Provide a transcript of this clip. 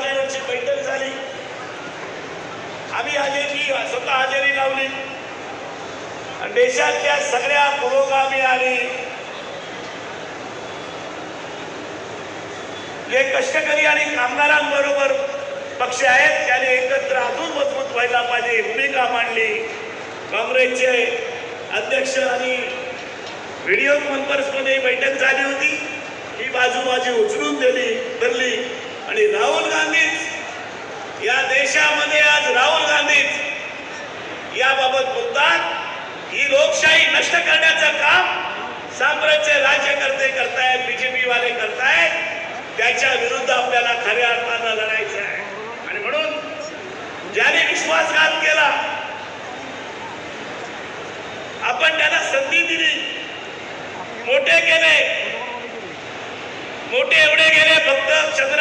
पातळीवरची बैठक झाली. आम्ही हजेरी स्वतः हजेरी लावली. देशातल्या सगळ्या पुरोगामी आणि जे कष्टकरी आणि कामगारांबरोबर पक्ष आहेत त्याने एकत्र अजून मजबूत व्हायला पाहिजे भूमिका मांडली. काँग्रेसचे अध्यक्ष आणि व्हिडिओ कॉन्फरन्समध्ये बैठक झाली होती. ही बाजू माझी उचलून दिली धरली. आणि राहुल गांधीच. या देशामध्ये आज राहुल गांधीच. याबाबत बोलतात ही लोकशाही नष्ट करण्याचं काम साम्राज्य राज्यकर्ते करतायत बीजेपी वाले करतायत. त्याच्या विरुद्ध आपल्याला खऱ्या अर्थानं लढायचं आहे. आणि म्हणून ज्याने विश्वासघात केला आपण त्याला संधी दिली. मोठे केले. मोठे एवढे गेले फक्त चंद्रा